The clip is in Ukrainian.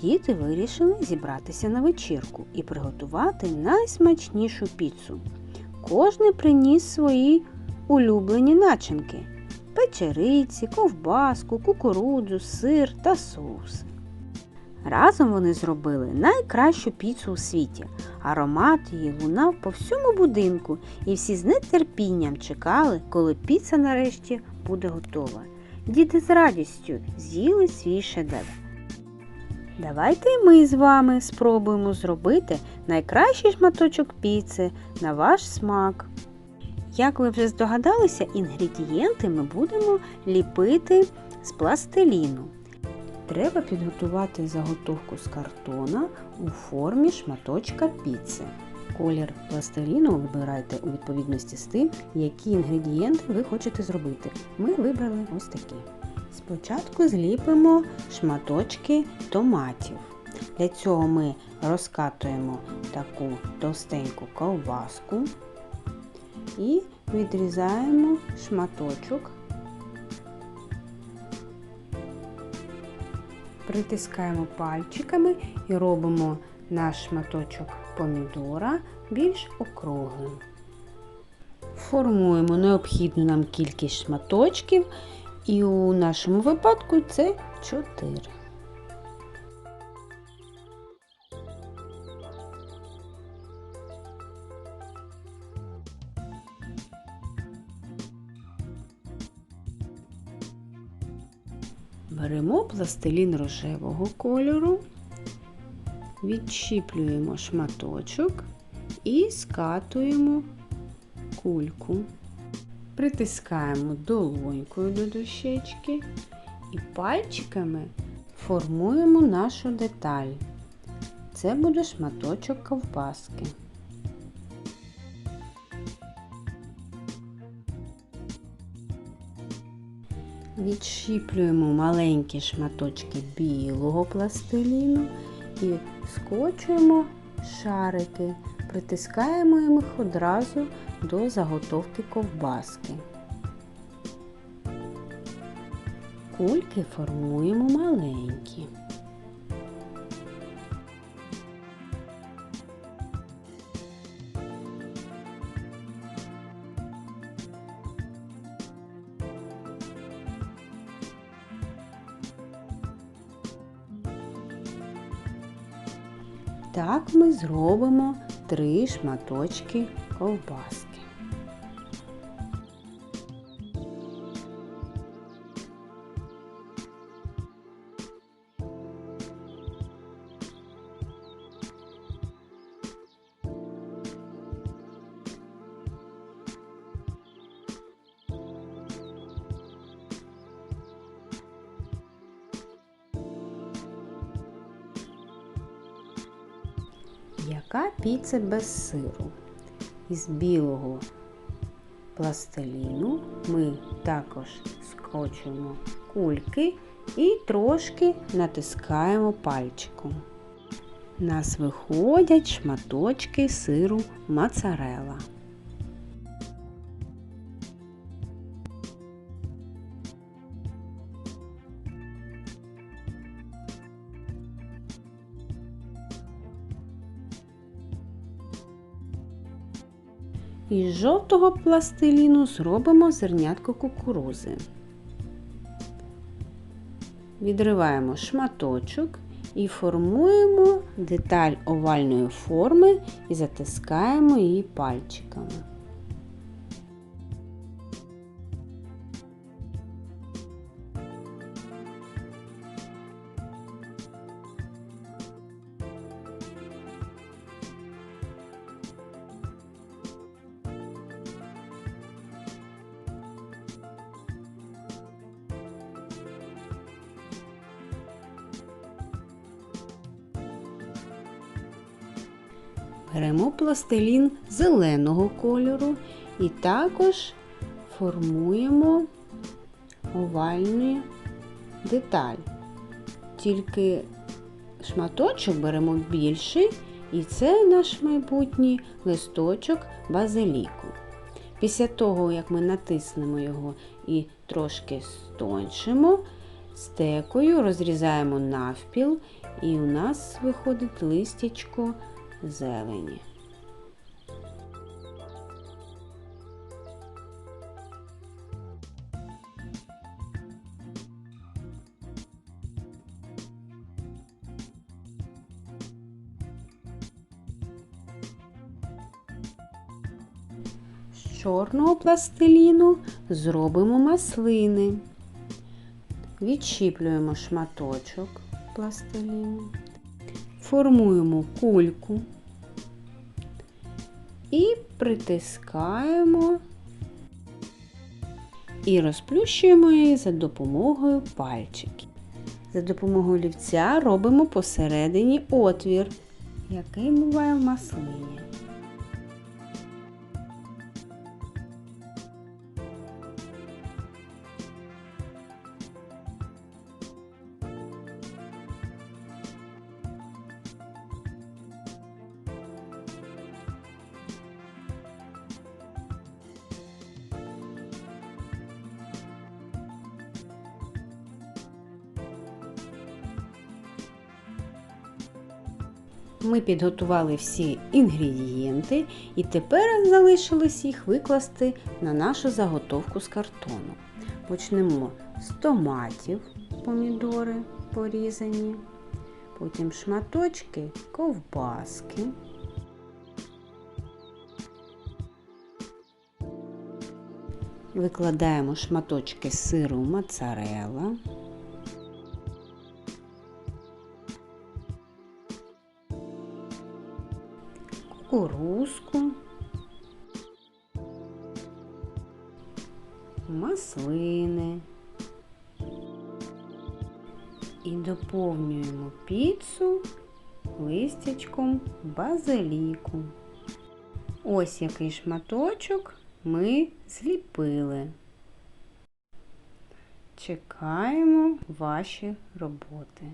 діти вирішили зібратися на вечірку і приготувати найсмачнішу піцу. Кожний приніс свої улюблені начинки печериці, ковбаску, кукурудзу, сир та соуси. Разом вони зробили найкращу піцу у світі. Аромат її лунав по всьому будинку, і всі з нетерпінням чекали, коли піца нарешті буде готова. Діти з радістю з'їли свій шедевр. Давайте ми з вами спробуємо зробити найкращий шматочок піци на ваш смак. Як ви вже здогадалися, інгредієнти ми будемо ліпити з пластиліну. Треба підготувати заготовку з картона у формі шматочка піци. Колір пластиліну вибирайте у відповідності з тим, які інгредієнти ви хочете зробити. Ми вибрали ось такі. Спочатку зліпимо шматочки томатів. Для цього ми розкатуємо таку товстеньку ковбаску і відрізаємо шматочок. Притискаємо пальчиками і робимо наш шматочок помідора більш округлим. Формуємо необхідну нам кількість шматочків, і у нашому випадку це 4. Беремо пластилін рожевого кольору, відщіплюємо шматочок і скатуємо кульку. Притискаємо долонькою до дощечки і пальчиками формуємо нашу деталь. Це буде шматочок ковбаски. Відщіплюємо маленькі шматочки білого пластиліну і скочуємо шарики, притискаємо їх одразу до заготовки ковбаски. Кульки формуємо маленькі. Так ми зробимо три шматочки ковбаски. Яка піца без сиру? Із білого пластиліну ми також скочуємо кульки і трошки натискаємо пальчиком. У нас виходять шматочки сиру моцарелла. Із жовтого пластиліну зробимо зернятко кукурузи. Відриваємо шматочок і формуємо деталь овальної форми і затискаємо її пальчиками. Беремо пластилін зеленого кольору і також формуємо овальну деталь. Тільки шматочок беремо більший, і це наш майбутній листочок базиліку. Після того, як ми натиснемо його і трошки стоншимо, стекою розрізаємо навпіл І у нас виходить листячко зелені. З чорного пластиліну зробимо маслини. Відчіплюємо шматочок пластиліну, формуємо кульку і притискаємо і розплющуємо її за допомогою пальчиків. За допомогою олівця робимо посередині отвір, який буває в маслині. Ми підготували всі інгредієнти і тепер залишилось їх викласти на нашу заготовку з картону. Почнемо з томатів, помідори порізані, потім шматочки ковбаски. Викладаємо шматочки сиру моцарелла. Кукурузку, маслини і доповнюємо піцу листячком базиліку. Ось який шматочок ми зліпили. Чекаємо ваші роботи.